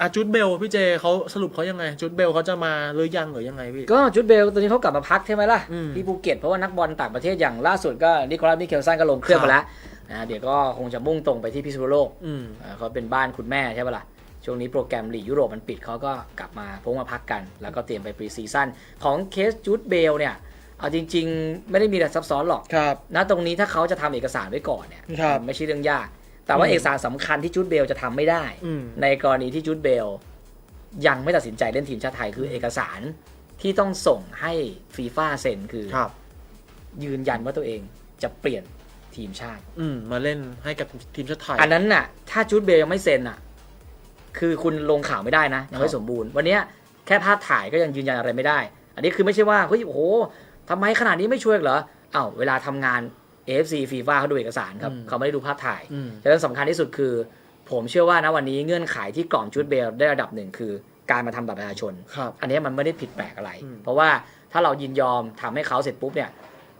อะจูดเบลพี่เจเขาสรุปเขายังไงจูดเบลเขาจะมาหรือยังหรือยังไงพี่ ก็จุดเบลตอนนี้เขากลับมาพักใช่ไหมล่ะอืม ที่ภูเก็ตเพราะว่านักบอลต่างประเทศอย่างล่าสุดก็นิโคลัสมิเคลซันก็ลงเครื่องครับไปแล้วนะเดี๋ยวก็คงจะมุ่งตรงไปที่พิษณุโลกอืม อ่าเขาเป็นบ้านคุณแม่ใช่ปะล่ะช่วงนี้โปรแกรมลีกยุโรปมันปิดเขาก็กลับมาพงมาพักกัน แล้วก็เตรียมไปปรีซีซั่นของเคสจูดเบลเนี่ยเอาจริง ๆ ไม่ได้มีอะไรซับซ้อนหรอก ครับนะตรงนี้ถ้าเขาจะทำเอกสารไว้ก่อนเนี่ยครับ มันไม่ใช่เรื่องยาก แต่ว่าอืมเอกสารสำคัญที่จูดเบลจะทำไม่ได้อืมในกรณีที่จูดเบล ยังไม่ตัดสินใจเล่นทีมชาติไทยคือเอกสารที่ต้องส่งให้ฟีฟ่าเซ็นคือครับ ยืนยันว่าตัวเองจะเปลี่ยนทีมชาติ อืมมาเล่นให้กับทีมชาติไทย อันนั้นน่ะ ถ้าจูดเบลยังไม่เซ็นน่ะ คือคุณลงข่าวไม่ได้นะยังคไม่รับสมบูรณ์ วันเนี้ยแค่ภาพถ่ายก็ยังยืนยันอะไรไม่ได้ อันนี้คือไม่ใช่ว่าเฮ้ยโอ้โหทำไมขนาดนี้ไม่ช่วยเหรออ้าวเวลาทำงาน AFC FIFA เขาดูเอกสารครับ เขาไม่ได้ดูภาพถ่ายอืมฉะนั้นสำคัญที่สุดคือ ผมเชื่อว่านะวันนี้เงื่อนไขที่กล่อมจูดเบลได้ระดับหนึ่งคือ การมาทำบัตรประชาชนครับอันนี้มันไม่ได้ผิดแปลกอะไรอืมเพราะว่าถ้าเรายินยอมทำให้เขาเสร็จปุ๊บเนี่ย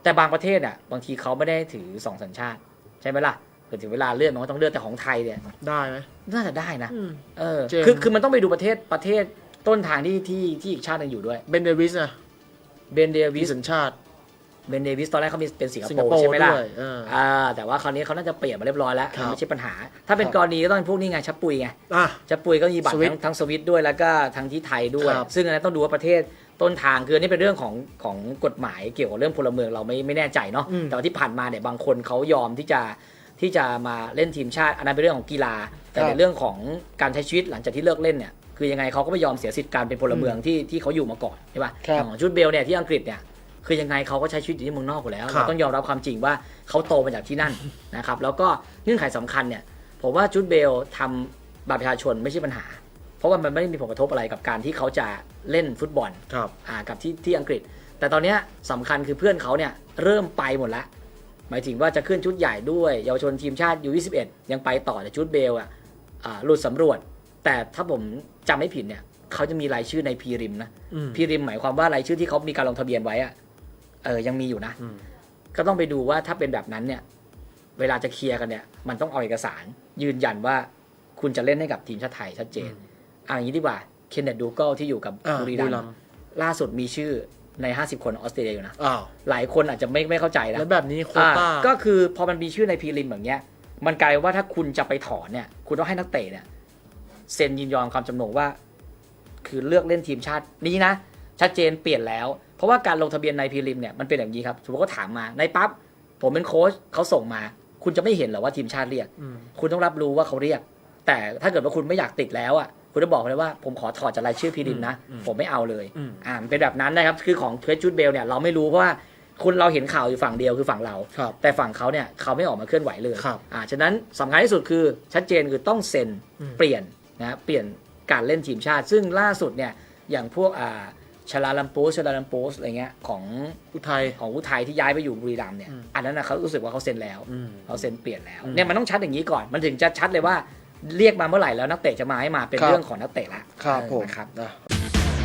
แต่บางประเทศอะบางทีเขาไม่ได้ถือสองสัญชาติ ใช่ไหมล่ะเกิดถึงเวลาเลื่อนมันก็ต้องเลื่อนแต่ของไทยเนี่ยได้ไหมน่าจะได้นะอืมเออเจมส์คือคือมันต้องไปดูประเทศประเทศต้นทางที่ที่ที่อีกชาติหนึงอยู่ด้วยเบนเดวิสนะเบนเดวิวิสสัญชาติ เบนเดวิสตอนแรกเขามีเป็นสิงคสิงโปคร์โปร์ใช่ไหมล่ะด้วยเอออ่าแต่ว่าคราวนี้เขาน่าจะเปลี่ยนมาเรียบร้อยแล้วครับไม่ใช่ปัญหา ถ้าเป็นครับกรณีก็ต้องเป็นพวกนี้ไงชับปุยไงอะชับปุยก็มีบัตรสวิตทั้งทั้งสวิตด้วยแล้วก็ทั้งที่ไทยด้วยครับซึ่งอันนั้นต้องดูว่าประเทศต้นทางคืออันนี้เป็นเรื่องของของกฎหมายเกี่ยวกับเรื่องพลเมืองเราไม่ไม่แน่ใจเนาะอืมแต่ว่าที่ผ่านมาเนี่ยบางคนเขายอมที่จะที่จะมาเล่นทีมชาติ อันนั้นเป็นเรื่องของกีฬา แต่ครับในเรื่องของการใช้ชีวิตหลังจากที่เลิกเล่นเนี่ยคือยังไงเขาก็ไม่ยอมเสียสิทธิ์การเป็นพลเมืองที่ที่เขาอยู่มาก่อนใช่ป่ะครับอย่างของชุดเบลเนี่ยที่อังกฤษเนี่ย คือยังไงเขาก็ใช้ชีวิตอยู่ที่เมืองนอกอยู่แล้วครับ เราต้องยอมรับความจริงว่าเขาโตมาจากที่นั่น นะครับแล้วก็เงื่อนไขสำคัญเนี่ยผมว่าชุดเบลทำบัตรประชาชนไม่ใช่ปัญหา เพราะว่ามันไม่ได้มีผลกระทบอะไรกับการที่เขาจะเล่นฟุตบอล ครับ อ่ากับที่ที่อังกฤษ แต่ตอนเนี้ยสำคัญคือเพื่อนเขาเนี่ยเริ่มไปหมดแล้วหมายถึงว่าจะขึ้นชุดใหญ่ด้วย เยาวชนทีมชาติยู21ยังไปต่อแต่ชุดเบลอะอ่าหลุดสำรวจ แต่ถ้าผมจำไม่ผิดเนี่ยเขาจะมีรายชื่อในพีริมนะอืม พีริมหมายความว่ารายชื่อที่เขามีการลงทะเบียนไว้อะ เออยังมีอยู่นะอืมก็ต้องไปดูว่าถ้าเป็นแบบนั้นเนี่ย เวลาจะเคลียร์กันเนี่ย มันต้องเอาเอกสาร ยืนยันว่าคุณจะเล่นให้กับทีมชาติไทยชัดเจนเอ่าอย่างนี้ดีกว่าเคนเนตดูเกิลที่อยู่กับอ่าบุรีบุรีรัรัมมย์ย์ล่าสุดมีชื่อใน 50 คนออสเตรเลียอยู่นะอ้าวหลายคนอาจจะไม่ไม่เข้าใจนะแล้วแบบนี้โควอ่าต้าก็คือพอมันมีชื่อในพีริมแบบเนี้ย มันกลายว่าถ้าคุณจะไปถอนเนี่ย คุณต้องให้นักเตะเนี่ยเซ็นยินยอมความจำนงว่า คือเลือกเล่นทีมชาตินี้นะชัดเจนเปลี่ยนแล้ว เพราะว่าการลงทะเบียนในพีริมเนี่ยมันเป็นอย่างนี้ครับสมมติเขาถามมาในปั๊บผมเป็นโค้ชเขาส่งมา คุณจะไม่เห็นเหรอว่าทีมชาติเรียกอืมคุณต้องรับรู้ว่าเขาเรียก แต่ถ้าเกิดว่าคุณไม่อยากติดแล้วอะคุณจะบอกเลยว่าผมขอถอดจากรายชื่อพีริมนะอืมผมไม่เอาเลยอืมอ่ามันเป็นแบบนั้นนะครับคือของเทรจูดเบลเนี่ยเราไม่รู้เพราะว่าคุณเราเห็นข่าวอยู่ฝั่งเดียวคือฝั่งเราครับแต่ฝั่งเขาเนี่ยเขาไม่ออกมาเคลื่อนไหวเลยครับอ่าฉะนั้นสำคัญที่สุดคือชัดเจนคือต้องเซ็นอืมเปลี่ยนนะเปลี่ยนการเล่นทีมชาติ ซึ่งล่าสุดเนี่ยอย่างพวกอ่า ชลาลัมโปสชลาลัมโปสอะไรเงี้ยของอุทัยของอุทัยที่ย้ายไปอยู่บุรีรัมย์เนี่ยอืมอันนั้นนะเขารู้สึกว่าเขาเซ็นแล้วอืมเขาเซ็นเปลี่ยนแล้วอืมเนี่ยมันต้องชัดอย่างนี้ก่อนมันถึงจะชัดเลยว่าเรียกมาเมื่อไหร่แล้วนักเตะจะมาให้มาเป็นครับเรื่องของนักเตะละครับเออผมนะครับนะ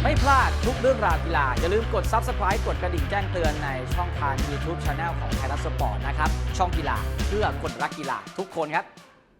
ไม่พลาดทุกเรื่องราวกีฬา อย่าลืมกด Subscribe กดกระดิ่งแจ้งเตือนในช่องทาง YouTube Channel ของไทยรัฐสปอร์ตนะครับ ช่องกีฬาเพื่อคนรักกีฬาทุกคนครับ